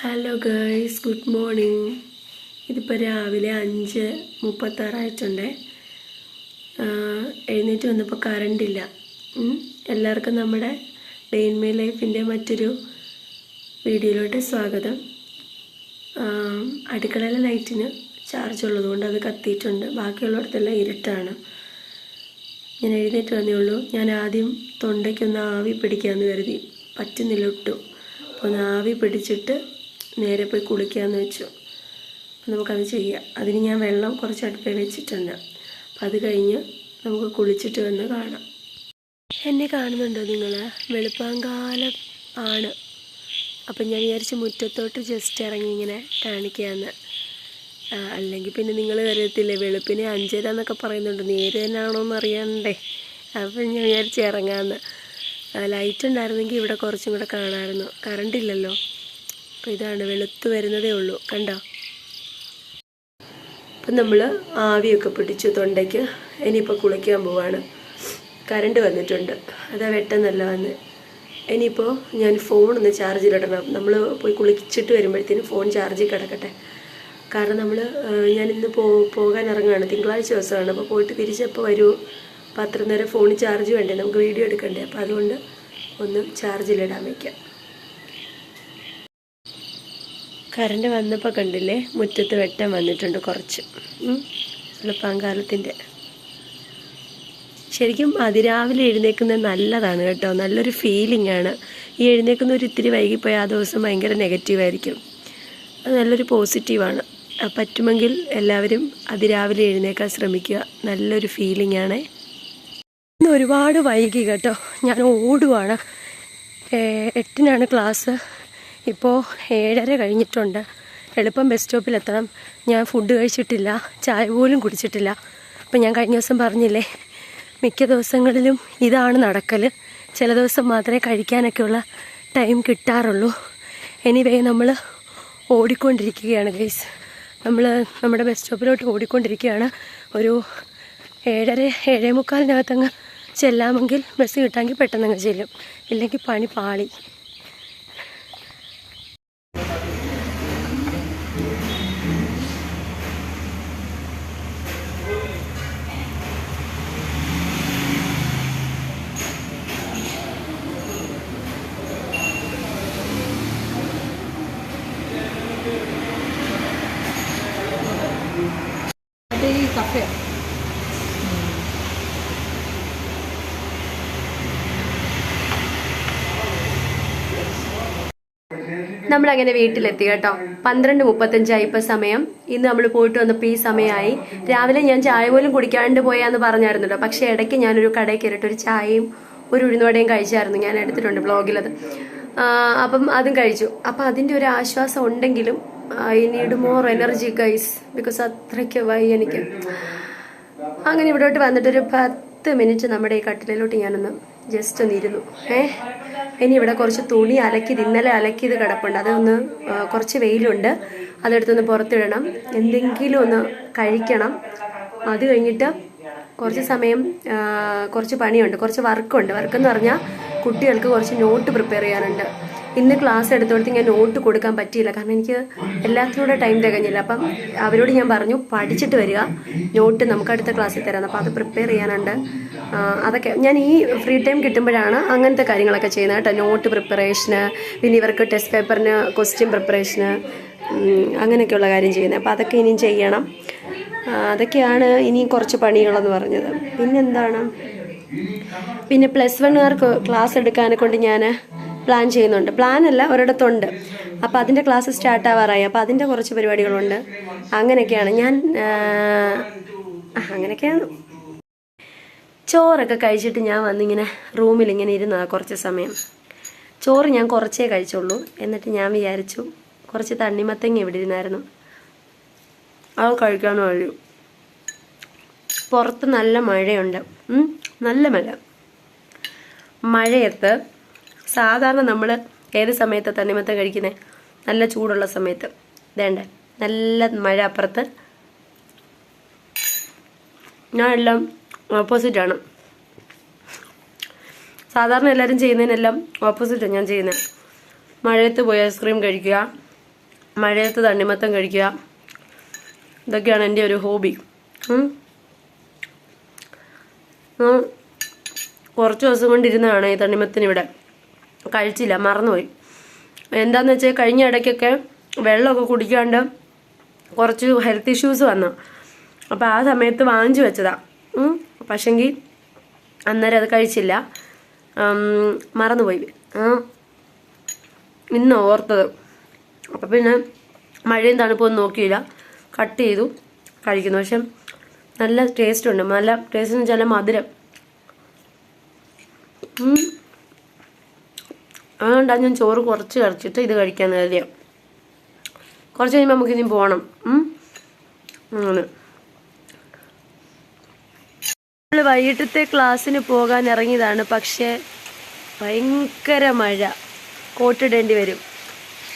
Hello girls good morning ഇതിപ്പോൾ രാവിലെ അഞ്ച് മുപ്പത്താറായിട്ടുണ്ടേ. എഴുന്നേറ്റ് വന്നപ്പോൾ കറണ്ടില്ല. എല്ലാവർക്കും നമ്മുടെ ഡെയിൻ മൈ ലൈഫിന്റെ മറ്റൊരു വീഡിയോയിലോട്ട് സ്വാഗതം. അടുക്കളയിലെ ലൈറ്റിന് ചാർജ് ഉള്ളതുകൊണ്ട് അത് കത്തിയിട്ടുണ്ട്. ബാക്കിയുള്ളിടത്തെല്ലാം ഇരുട്ടാണ്. ഞാൻ എഴുന്നേറ്റ് വന്നേ ഉള്ളൂ. ഞാൻ ആദ്യം തൊണ്ടയ്ക്കൊന്ന് ആവി പിടിക്കാമെന്ന് കരുതി. പറ്റുന്നില്ല ഒട്ടും. അപ്പോൾ ഒന്ന് ആവി പിടിച്ചിട്ട് നേരെ പോയി കുളിക്കാമെന്ന് വെച്ചു. നമുക്കത് ചെയ്യാം. അതിന് ഞാൻ വെള്ളം കുറച്ച് അടുപ്പേ വെച്ചിട്ടുണ്ട്. അപ്പം അത് കഴിഞ്ഞ് നമുക്ക് കുളിച്ചിട്ട് വന്ന് കാണാം. എന്നെ കാണുന്നുണ്ടോ നിങ്ങൾ വെളുപ്പാങ്കാലം ആണ്. അപ്പം ഞാൻ വിചാരിച്ച് മുറ്റത്തോട്ട് ജസ്റ്റ് ഇറങ്ങി ഇങ്ങനെ കാണിക്കാമെന്ന് അല്ലെങ്കിൽ പിന്നെ നിങ്ങൾ കരുതത്തില്ലേ? വെളുപ്പിനെ അഞ്ചര എന്നൊക്കെ പറയുന്നുണ്ട്. നേരെ തന്നെയാണോ എന്ന് അറിയണ്ടേ. അപ്പം ഞാൻ വിചാരിച്ച് ഇറങ്ങാമെന്ന് ലൈറ്റ് ഉണ്ടായിരുന്നെങ്കിൽ ഇവിടെ കുറച്ചും കൂടെ കാണാമായിരുന്നു. കറണ്ട് ഇല്ലല്ലോ. അപ്പോൾ ഇതാണ് വെളുത്ത് വരുന്നതേ ഉള്ളൂ. കണ്ടോ? അപ്പം നമ്മൾ ആവിയൊക്കെ പിടിച്ചു തൊണ്ടയ്ക്ക് ഇനിയിപ്പോൾ കുളിക്കാൻ പോവാണ്. കറണ്ട് വന്നിട്ടുണ്ട്. അതാ വെട്ടെന്നല്ല വന്ന്. ഇനിയിപ്പോൾ ഞാൻ ഫോൺ ഒന്ന് ചാർജിലിടണം നമ്മൾ പോയി കുളിച്ചിട്ട് വരുമ്പോഴത്തേനും ഫോൺ ചാർജിൽ കിടക്കട്ടെ. കാരണം നമ്മൾ ഞാൻ ഇന്ന് പോ പോകാൻ ഇറങ്ങുകയാണ് തിങ്കളാഴ്ച ദിവസമാണ്. അപ്പോൾ പോയിട്ട് തിരിച്ചപ്പോൾ വരൂ? അപ്പോൾ അത്ര നേരം ഫോണിൽ ചാർജ് വേണ്ടേ? നമുക്ക് വീഡിയോ എടുക്കണ്ടേ? അപ്പോൾ അതുകൊണ്ട് ഒന്ന് ചാർജിലിടാൻ വയ്ക്കാം കറണ്ട് വന്നപ്പോൾ കണ്ടില്ലേ? മുറ്റത്ത് വെട്ടം വന്നിട്ടുണ്ട് കുറച്ച്. വെളുപ്പാങ്കാലത്തിന്റെ ശരിക്കും അതിരാവിലെ എഴുന്നേക്കുന്നത് നല്ലതാണ് കേട്ടോ. നല്ലൊരു ഫീലിംഗ് ആണ്. ഈ എഴുന്നേക്കുന്ന ഒരു ഇത്തിരി വൈകിപ്പോയി ആ ദിവസം ഭയങ്കര നെഗറ്റീവായിരിക്കും അത് നല്ലൊരു പോസിറ്റീവാണ് പറ്റുമെങ്കിൽ എല്ലാവരും അതിരാവിലെ എഴുന്നേക്കാൻ ശ്രമിക്കുക. നല്ലൊരു ഫീലിംഗ് ആണ്. ഇന്ന് ഒരുപാട് വൈകി കേട്ടോ. ഞാൻ ഓടുവാണ്. എട്ടിനാണ് ക്ലാസ് ഇപ്പോൾ ഏഴര കഴിഞ്ഞിട്ടുണ്ട്. എളുപ്പം ബസ് സ്റ്റോപ്പിലെത്തണം. ഞാൻ ഫുഡ് കഴിച്ചിട്ടില്ല. ചായ പോലും കുടിച്ചിട്ടില്ല. അപ്പം ഞാൻ കഴിഞ്ഞ ദിവസം പറഞ്ഞില്ലേ മിക്ക ദിവസങ്ങളിലും ഇതാണ് നടക്കൽ ചില ദിവസം മാത്രമേ കഴിക്കാനൊക്കെയുള്ള ടൈം കിട്ടാറുള്ളൂ. എനിവേ നമ്മൾ ഓടിക്കൊണ്ടിരിക്കുകയാണ് ഗൈസ് നമ്മൾ നമ്മുടെ ബസ് സ്റ്റോപ്പിലോട്ട് ഓടിക്കൊണ്ടിരിക്കുകയാണ്. ഒരു ഏഴര ഏഴേ മുക്കാലിനകത്തങ്ങ് ചെല്ലാമെങ്കിൽ ബസ് കിട്ടാമെങ്കിൽ പെട്ടെന്നങ്ങ് ചെല്ലും. ഇല്ലെങ്കിൽ പണി പാളി അത് ഈ കഫേ നമ്മളങ്ങനെ വീട്ടിലെത്തി കേട്ടോ. പന്ത്രണ്ട് മുപ്പത്തഞ്ചായി ഇപ്പൊ സമയം. ഇന്ന് നമ്മൾ പോയിട്ട് വന്നപ്പോൾ ഈ സമയമായി രാവിലെ ഞാൻ ചായ പോലും കുടിക്കാണ്ട് പോയാന്ന് പറഞ്ഞായിരുന്നല്ലോ. പക്ഷെ ഇടയ്ക്ക് ഞാനൊരു കടയിൽ കയറിയിട്ട് ഒരു ചായയും ഒരു ഉഴുന്നുവടയും കഴിച്ചായിരുന്നു ഞാൻ എടുത്തിട്ടുണ്ട് ബ്ലോഗിലത് അപ്പം അതും കഴിച്ചു. അപ്പം അതിന്റെ ഒരു ആശ്വാസം ഉണ്ടെങ്കിലും I need more energy guys because അത്രയ്ക്ക് വൈ എനിക്ക്. അങ്ങനെ ഇവിടോട്ട് വന്നിട്ടൊരു പത്ത് മിനിറ്റ് നമ്മുടെ ഈ കട്ടിലോട്ട് ഞാനൊന്ന് ജസ്റ്റ് ഒന്ന് ഇരുന്നു. ഏ? ഇനി ഇവിടെ കുറച്ച് തുണി അലക്കിയത് ഇന്നലെ അലക്കിയത് കിടപ്പുണ്ട്. അതൊന്ന് കുറച്ച് വെയിലുണ്ട്. അതെടുത്തൊന്ന് പുറത്തിടണം. എന്തെങ്കിലും ഒന്ന് കഴിക്കണം. അത് കഴിഞ്ഞിട്ട് കുറച്ച് സമയം കുറച്ച് പണിയുണ്ട്. കുറച്ച് വർക്കുണ്ട് വർക്കെന്ന് പറഞ്ഞാൽ കുട്ടികൾക്ക് കുറച്ച് നോട്ട് പ്രിപ്പയർ ചെയ്യാനുണ്ട്. ഇന്ന് ക്ലാസ് എടുത്തോടത്ത് ഞാൻ നോട്ട് കൊടുക്കാൻ പറ്റിയില്ല. കാരണം എനിക്ക് എല്ലാത്തിനൂടെ ടൈം തികഞ്ഞില്ല. അപ്പം അവരോട് ഞാൻ പറഞ്ഞു പഠിച്ചിട്ട് വരിക. നോട്ട് നമുക്ക് അടുത്ത ക്ലാസ്സിൽ തരാം. അപ്പോൾ അത് പ്രിപ്പയർ ചെയ്യാനുണ്ട്. അതൊക്കെ ഞാൻ ഈ ഫ്രീ ടൈം കിട്ടുമ്പോഴാണ് അങ്ങനത്തെ കാര്യങ്ങളൊക്കെ ചെയ്യുന്നത് കേട്ടോ. നോട്ട് പ്രിപ്പറേഷന് പിന്നെ ഇവർക്ക് ടെസ്റ്റ് പേപ്പറിന് ക്വസ്റ്റ്യൻ പ്രിപ്പറേഷന് അങ്ങനെയൊക്കെയുള്ള കാര്യം ചെയ്യുന്നത്. അപ്പോൾ അതൊക്കെ ഇനിയും ചെയ്യണം. അതൊക്കെയാണ് ഇനിയും കുറച്ച് പണികളെന്ന് പറഞ്ഞത്. പിന്നെന്താണ്? പിന്നെ പ്ലസ് വണ്ണുകാർക്ക് ക്ലാസ് എടുക്കാനെ കൊണ്ട് ഞാൻ പ്ലാൻ ചെയ്യുന്നുണ്ട്. പ്ലാൻ അല്ല ഒരിടത്തുണ്ട്. അപ്പോൾ അതിന്റെ ക്ലാസ് സ്റ്റാർട്ട് ആവാറായി. അപ്പോൾ അതിന്റെ കുറച്ച് പരിപാടികളുണ്ട്. അങ്ങനെയൊക്കെയാണ്. ഞാൻ അങ്ങനെയൊക്കെയാണ്. ചോറൊക്കെ കഴിച്ചിട്ട് ഞാൻ വന്നിങ്ങനെ റൂമിൽ ഇങ്ങനെ ഇരുന്നതാ കുറച്ച് സമയം. ചോറ് ഞാൻ കുറച്ചേ കഴിച്ചുള്ളൂ. എന്നിട്ട് ഞാൻ വിചാരിച്ചു കുറച്ച് തണ്ണിമത്തങ്ങ ഇവിടെ ഇരുന്നായിരുന്നു. അത് കഴിക്കാനും കഴിയും. പുറത്ത് നല്ല മഴയുണ്ട്. നല്ല മഴ. മഴയത്ത് സാധാരണ നമ്മൾ ഏത് സമയത്താണ് തണ്ണിമത്തം കഴിക്കുന്നത് നല്ല ചൂടുള്ള സമയത്ത്. വേണ്ട നല്ല മഴ അപ്പുറത്ത്. ഞാൻ എല്ലാം ഓപ്പോസിറ്റാണ് സാധാരണ എല്ലാവരും ചെയ്യുന്നതിനെല്ലാം ഓപ്പോസിറ്റാണ് ഞാൻ ചെയ്യുന്നത് മഴയത്ത് പോയി ഐസ്ക്രീം കഴിക്കുക. മഴയത്ത് തണ്ണിമത്തം കഴിക്കുക. ഇതൊക്കെയാണ് എന്റെ ഒരു ഹോബി. കുറച്ച് ദിവസം കൊണ്ടിരുന്നതാണ് ഈ തണ്ണിമത്തിന് ഇവിടെ കഴിച്ചില്ല മറന്നുപോയി. എന്താന്ന് വെച്ചാൽ കഴിഞ്ഞ ഇടയ്ക്കൊക്കെ വെള്ളമൊക്കെ കുടിക്കാണ്ട് കുറച്ച് ഹെൽത്ത് ഇഷ്യൂസ് വന്നു. അപ്പോൾ ആ സമയത്ത് വാങ്ങിച്ചു വെച്ചതാ. പക്ഷെങ്കിൽ അന്നേരം അത് കഴിച്ചില്ല. മറന്നുപോയി. ഇന്ന് ഓർത്തത്. അപ്പം പിന്നെ മഴയും തണുപ്പൊന്നും നോക്കിയില്ല. കട്ട് ചെയ്തു കഴിക്കുന്നു. പക്ഷെ നല്ല ടേസ്റ്റ് ഉണ്ട്. നല്ല ടേസ്റ്റ് എന്ന് വെച്ചാൽ മധുരം. അതുകൊണ്ടാണ് ഞാൻ ചോറ് കുറച്ച് കഴിച്ചിട്ട് ഇത് കഴിക്കാൻ കരുതിയ കുറച്ച് കഴിയുമ്പോൾ നമുക്ക് ഇനി പോകണം. അങ്ങനെ. വൈകിട്ടത്തെ ക്ലാസ്സിന് പോകാൻ ഇറങ്ങിയതാണ്. പക്ഷേ ഭയങ്കര മഴ. കോട്ടിടേണ്ടി വരും.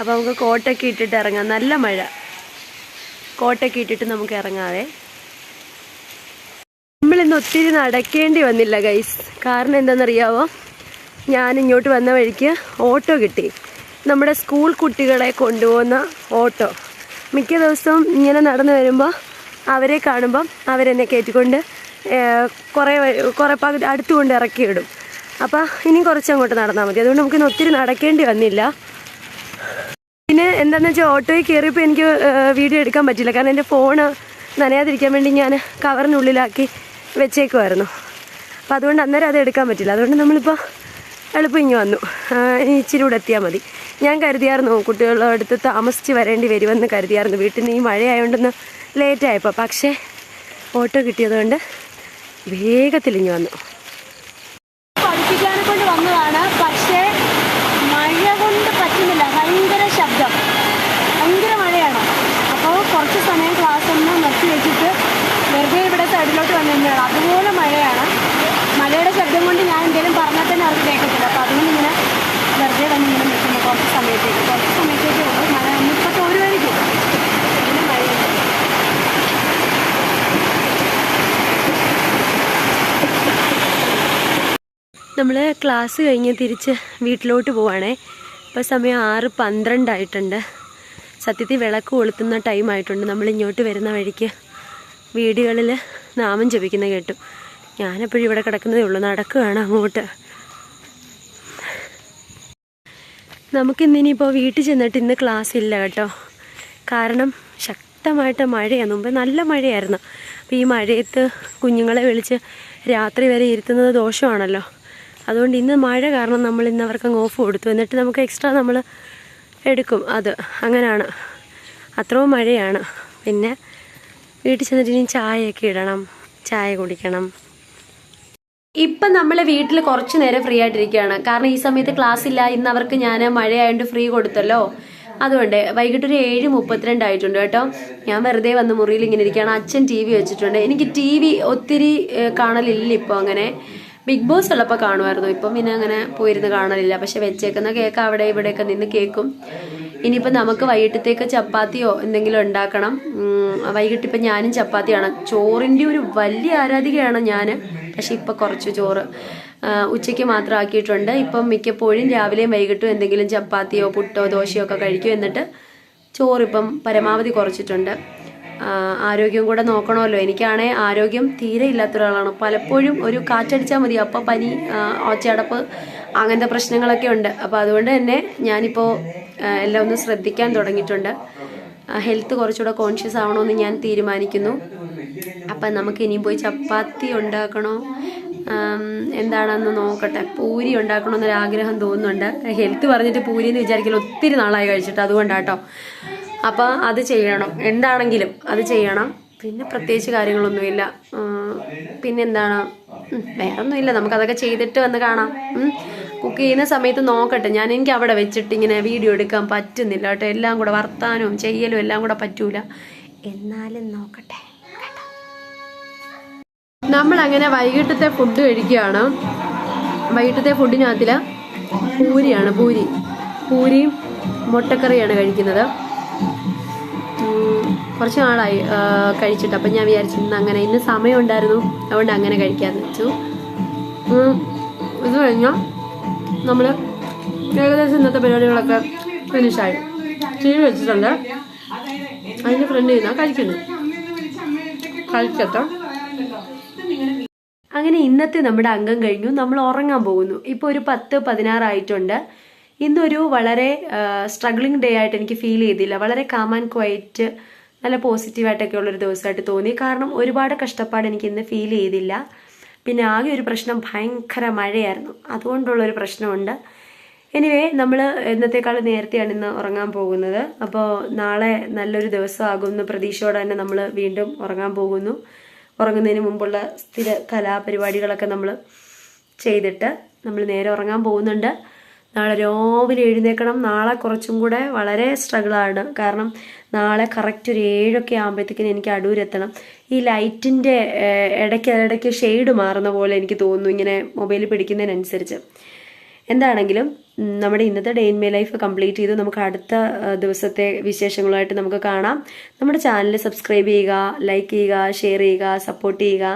അപ്പോൾ നമുക്ക് കോട്ടൊക്കെ ഇട്ടിട്ട് ഇറങ്ങാം. നല്ല മഴ. കോട്ടൊക്കെ ഇട്ടിട്ട് നമുക്ക് ഇറങ്ങാവേ. നമ്മളിന്ന് ഒത്തിരി നടക്കേണ്ടി വന്നില്ല ഗൈസ് കാരണം എന്താണെന്നറിയാവോ? ഞാൻ ഇങ്ങോട്ട് വന്ന വഴിക്ക് ഓട്ടോ കിട്ടി. നമ്മുടെ സ്കൂൾ കുട്ടികളെ കൊണ്ടുപോകുന്ന ഓട്ടോ. മിക്ക ദിവസവും ഇങ്ങനെ നടന്നു വരുമ്പോൾ അവരെ കാണുമ്പം അവരെന്നെ കയറ്റിക്കൊണ്ട് കുറേ കുറേ പകുതി അടുത്തുകൊണ്ട് ഇറക്കി ഇടും അപ്പോൾ ഇനി കുറച്ച് അങ്ങോട്ട് നടന്നാൽ മതി. അതുകൊണ്ട് നമുക്കിന്ന് ഒത്തിരി നടക്കേണ്ടി വന്നില്ല. പിന്നെ എന്താണെന്ന് വെച്ചാൽ ഓട്ടോയിൽ കയറിയപ്പോൾ എനിക്ക് വീഡിയോ എടുക്കാൻ പറ്റില്ല. കാരണം എന്റെ ഫോണ് നനയാതിരിക്കാൻ വേണ്ടി ഞാൻ കവറിനുള്ളിലാക്കി വെച്ചേക്കുമായിരുന്നു അപ്പോൾ അതുകൊണ്ട് അന്നേരം അത് എടുക്കാൻ പറ്റില്ല. അതുകൊണ്ട് നമ്മളിപ്പോൾ എളുപ്പം ഇങ്ങ് വന്നു ഇനി ഇച്ചിരി കൂടെ എത്തിയാൽ മതി. ഞാൻ കരുതിയായിരുന്നു കുട്ടികളുടെ അടുത്ത് താമസിച്ച് വരേണ്ടി വരുമെന്ന് കരുതിയായിരുന്നു. വീട്ടിൽ നിന്ന് ഈ മഴയായതുകൊണ്ടൊന്ന് ലേറ്റായപ്പോൾ പക്ഷേ ഓട്ടോ കിട്ടിയതുകൊണ്ട് വേഗത്തിൽ ഇങ്ങ് വന്നു. പഠിപ്പിക്കാനെ കൊണ്ട് വന്നതാണ് പക്ഷേ മഴ കൊണ്ട് പറ്റുന്നില്ല ഭയങ്കര ശബ്ദം ഭയങ്കര മഴയാണ് അപ്പോൾ കുറച്ച് സമയം ക്ലാസ് ഒന്ന് നിർത്തി വെച്ചിട്ട് വെറുതെ ഇവിടെ സൈഡിലോട്ട് വന്നിരുന്നതാണ് അതുപോലെ മഴയാണ് മഴയുടെ ശബ്ദം കൊണ്ട് ഞാൻ എന്തെങ്കിലും പറഞ്ഞാൽ തന്നെ അവർക്ക് കേൾക്കത്തില്ല അപ്പോൾ അതുകൊണ്ട് ഇങ്ങനെ വെറുതെ വന്ന് ഇങ്ങനെ നിൽക്കുന്നു കുറച്ച് സമയത്തേക്ക് കുറച്ച് സമയത്തേക്കേ ഉള്ളൂ മഴ ഇന്നിപ്പോൾ തോരുമായിരിക്കും പിന്നെ മഴയുണ്ട് നമ്മൾ ക്ലാസ് കഴിഞ്ഞ് തിരിച്ച് വീട്ടിലോട്ട് പോവാണേ. ഇപ്പോൾ സമയം ആറ് പന്ത്രണ്ടായിട്ടുണ്ട്. സത്യത്തിൽ വിളക്ക് കൊളുത്തുന്ന ടൈം ആയിട്ടുണ്ട്. നമ്മൾ ഇങ്ങോട്ട് വരുന്ന വഴിക്ക് വീടുകളിൽ നാമം ജപിക്കുന്ന കേട്ടു. ഞാനെപ്പോഴും ഇവിടെ കിടക്കുന്നതേ ഉള്ളൂ. നടക്കുകയാണ് അങ്ങോട്ട്. നമുക്കിന്നിനിപ്പോൾ വീട്ടിൽ ചെന്നിട്ട് ഇന്ന് ക്ലാസ് ഇല്ല കേട്ടോ. കാരണം ശക്തമായിട്ട് മഴയാണ്. മുമ്പ് നല്ല മഴയായിരുന്നു. അപ്പോൾ ഈ മഴയത്ത് കുഞ്ഞുങ്ങളെ വിളിച്ച് രാത്രി വരെ ഇരുത്തുന്നത് ദോഷമാണല്ലോ. അതുകൊണ്ട് ഇന്ന് മഴ കാരണം നമ്മൾ ഇന്ന് അവർക്ക് അങ്ങ് ഓഫ് കൊടുത്തു. എന്നിട്ട് നമുക്ക് എക്സ്ട്രാ നമ്മൾ എടുക്കും. അത് അങ്ങനെയാണ് അത്രയും മഴയാണ്. പിന്നെ വീട്ടിൽ ചെന്നിട്ട് ഇനി ചായയൊക്കെ ഇടണം. ചായ കുടിക്കണം. ഇപ്പം നമ്മൾ വീട്ടിൽ കുറച്ച് നേരം ഫ്രീ ആയിട്ടിരിക്കുകയാണ്. കാരണം ഈ സമയത്ത് ക്ലാസ് ഇല്ല. ഇന്ന് അവർക്ക് ഞാൻ മഴയായതുകൊണ്ട് ഫ്രീ കൊടുത്തല്ലോ. അതുകൊണ്ട് വൈകിട്ട് ഒരു ഏഴ് മുപ്പത്തിരണ്ട് ആയിട്ടുണ്ട് കേട്ടോ. ഞാൻ വെറുതെ വന്ന് മുറിയിൽ ഇങ്ങനെ ഇരിക്കുകയാണ്. അച്ഛൻ ടി വി വെച്ചിട്ടുണ്ട്. എനിക്ക് ടി വി ഒത്തിരി കാണലില്ല ഇപ്പോൾ അങ്ങനെ. ബിഗ് ബോസ് ഉള്ളപ്പോൾ കാണുമായിരുന്നു. ഇപ്പം പിന്നെ അങ്ങനെ പോയിരുന്ന് കാണലില്ല. പക്ഷെ വെച്ചേക്കുന്ന കേക്ക് അവിടെ ഇവിടെയൊക്കെ നിന്ന് കേൾക്കും ഇനിയിപ്പോൾ നമുക്ക് വൈകിട്ടത്തേക്ക് ചപ്പാത്തിയോ എന്തെങ്കിലും ഉണ്ടാക്കണം. വൈകിട്ട് ഇപ്പം ഞാനും ചപ്പാത്തിയാണ്. ചോറിന്റെ ഒരു വലിയ ആരാധികയാണ് ഞാൻ പക്ഷെ ഇപ്പം കുറച്ച് ചോറ് ഉച്ചയ്ക്ക് മാത്രം ആക്കിയിട്ടുണ്ട്. ഇപ്പം മിക്കപ്പോഴും രാവിലെയും വൈകിട്ടും എന്തെങ്കിലും ചപ്പാത്തിയോ പുട്ടോ ദോശയോ ഒക്കെ കഴിക്കും എന്നിട്ട് ചോറിപ്പം പരമാവധി കുറച്ചിട്ടുണ്ട്. ആരോഗ്യം കൂടെ നോക്കണമല്ലോ. എനിക്കാണേ ആരോഗ്യം തീരെ ഇല്ലാത്ത ഒരാളാണ്. പലപ്പോഴും ഒരു കാറ്റടിച്ചാൽ മതി. അപ്പോൾ പനി ഒച്ചയടപ്പ് അങ്ങനത്തെ പ്രശ്നങ്ങളൊക്കെ ഉണ്ട്. അപ്പോൾ അതുകൊണ്ട് തന്നെ ഞാനിപ്പോൾ എല്ലാം ഒന്ന് ശ്രദ്ധിക്കാൻ തുടങ്ങിയിട്ടുണ്ട്. ഹെൽത്ത് കുറച്ചുകൂടെ കോൺഷ്യസ് ആവണമെന്ന് ഞാൻ തീരുമാനിക്കുന്നു. അപ്പം നമുക്ക് ഇനിയും പോയി ചപ്പാത്തി ഉണ്ടാക്കണോ? എന്താണെന്ന് നോക്കട്ടെ. പൂരി ഉണ്ടാക്കണമെന്നൊരു ആഗ്രഹം തോന്നുന്നുണ്ട്. ഹെൽത്ത് പറഞ്ഞിട്ട് പൂരി എന്ന് വിചാരിക്കൽ ഒത്തിരി നാളായി കഴിച്ചിട്ട് അതുകൊണ്ടാട്ടോ. അപ്പോൾ അത് ചെയ്യണം. എന്താണെങ്കിലും അത് ചെയ്യണം. പിന്നെ പ്രത്യേകിച്ച് കാര്യങ്ങളൊന്നുമില്ല. പിന്നെ പിന്നെന്താണ്? വേറെ വേറൊന്നുമില്ല. നമുക്കതൊക്കെ ചെയ്തിട്ട് വന്ന് കാണാം. കുക്ക് ചെയ്യുന്ന സമയത്ത് നോക്കട്ടെ. ഞാൻ എനിക്ക് അവിടെ വെച്ചിട്ട് ഇങ്ങനെ വീഡിയോ എടുക്കാൻ പറ്റുന്നില്ല കേട്ടോ. എല്ലാം കൂടെ വർത്താനവും ചെയ്യലും എല്ലാം കൂടെ പറ്റൂല. എന്നാലും നോക്കട്ടെ. നമ്മൾ അങ്ങനെ വൈകിട്ടത്തെ ഫുഡ് കഴിക്കുകയാണ്. വൈകിട്ടത്തെ ഫുഡിനകത്തിൽ പൂരിയാണ്. പൂരി. പൂരിയും മുട്ടക്കറിയാണ് കഴിക്കുന്നത്. കുറച്ച് നാളായി കഴിച്ചിട്ട്. അപ്പം ഞാൻ വിചാരിച്ചു ഇന്ന് അങ്ങനെ ഇന്ന് സമയം ഉണ്ടായിരുന്നു അതുകൊണ്ട് അങ്ങനെ കഴിക്കാമെന്ന് വെച്ചു. ഇത് കഴിഞ്ഞാൽ നമ്മൾ ഏകദേശം ഇന്നത്തെ പരിപാടികളൊക്കെ ഫിനിഷായി ടി വി വെച്ചിട്ടുണ്ട്. അതിന്റെ ഫ്രണ്ട് ചെയ്യുന്ന. കഴിക്കുന്നു. കഴിക്കട്ടോ. അങ്ങനെ ഇന്നത്തെ നമ്മുടെ അംഗം കഴിഞ്ഞു. നമ്മൾ ഉറങ്ങാൻ പോകുന്നു. ഇപ്പോൾ ഒരു പത്ത് പതിനാറായിട്ടുണ്ട് ഇന്നൊരു വളരെ സ്ട്രഗ്ലിംഗ് ഡേ ആയിട്ട് എനിക്ക് ഫീൽ ചെയ്തില്ല. വളരെ കാം ആൻഡ് ക്വയറ്റ് നല്ല പോസിറ്റീവായിട്ടൊക്കെ ഉള്ളൊരു ദിവസമായിട്ട് തോന്നി. കാരണം ഒരുപാട് കഷ്ടപ്പാട് എനിക്ക് ഇന്ന് ഫീൽ ചെയ്തില്ല. പിന്നെ ആകെ ഒരു പ്രശ്നം ഭയങ്കര മഴയായിരുന്നു. അതുകൊണ്ടുള്ളൊരു പ്രശ്നമുണ്ട്. എനിവേ നമ്മൾ ഇന്നത്തെക്കാൾ നേരത്തെയാണ് ഇന്ന് ഉറങ്ങാൻ പോകുന്നത്. അപ്പോൾ നാളെ നല്ലൊരു ദിവസമാകുമെന്ന് പ്രതീക്ഷയോടെ തന്നെ നമ്മൾ വീണ്ടും ഉറങ്ങാൻ പോകുന്നു. ഉറങ്ങുന്നതിന് മുമ്പുള്ള സ്ഥിര കലാപരിപാടികളൊക്കെ നമ്മൾ ചെയ്തിട്ട് നമ്മൾ നേരെ ഉറങ്ങാൻ പോകുന്നുണ്ട്. നാളെ രാവിലെ എഴുന്നേക്കണം നാളെ കുറച്ചും കൂടെ വളരെ സ്ട്രഗിളാണ് കാരണം നാളെ കറക്റ്റ് ഒരു ഏഴൊക്കെ ആകുമ്പോഴത്തേക്കിനും എനിക്ക് അടൂരെത്തണം. ഈ ലൈറ്റിന്റെ ഇടയ്ക്ക് ഇടയ്ക്ക് ഷെയ്ഡ് മാറുന്ന പോലെ എനിക്ക് തോന്നുന്നു ഇങ്ങനെ മൊബൈലിൽ പിടിക്കുന്നതിനനുസരിച്ച്. എന്താണെങ്കിലും നമ്മുടെ ഇന്നത്തെ day in my life complete ചെയ്തു നമുക്ക് അടുത്ത ദിവസത്തെ വിശേഷങ്ങളുമായിട്ട് നമുക്ക് കാണാം. നമ്മുടെ ചാനൽ സബ്സ്ക്രൈബ് ചെയ്യുക ലൈക്ക് ചെയ്യുക ഷെയർ ചെയ്യുക സപ്പോർട്ട് ചെയ്യുക.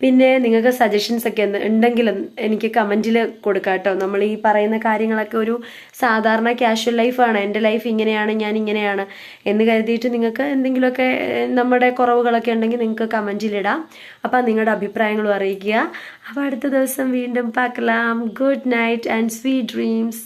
പിന്നെ നിങ്ങൾക്ക് സജഷൻസ് ഒക്കെ ഉണ്ടെങ്കിൽ എനിക്ക് കമന്റിൽ കൊടുക്കാം കേട്ടോ നമ്മൾ ഈ പറയുന്ന കാര്യങ്ങളൊക്കെ ഒരു സാധാരണ ക്യാഷ്വൽ ലൈഫാണ് എന്റെ ലൈഫ് ഇങ്ങനെയാണ് ഞാൻ ഇങ്ങനെയാണ് എന്ന് കരുതിയിട്ട് നിങ്ങൾക്ക് എന്തെങ്കിലുമൊക്കെ നമ്മുടെ കുറവുകളൊക്കെ ഉണ്ടെങ്കിൽ നിങ്ങൾക്ക് കമന്റിലിടാം അപ്പോൾ നിങ്ങളുടെ അഭിപ്രായങ്ങളും അറിയിക്കുക. അപ്പോൾ അടുത്ത ദിവസം വീണ്ടും പാക്കലാം. Good night and sweet dreams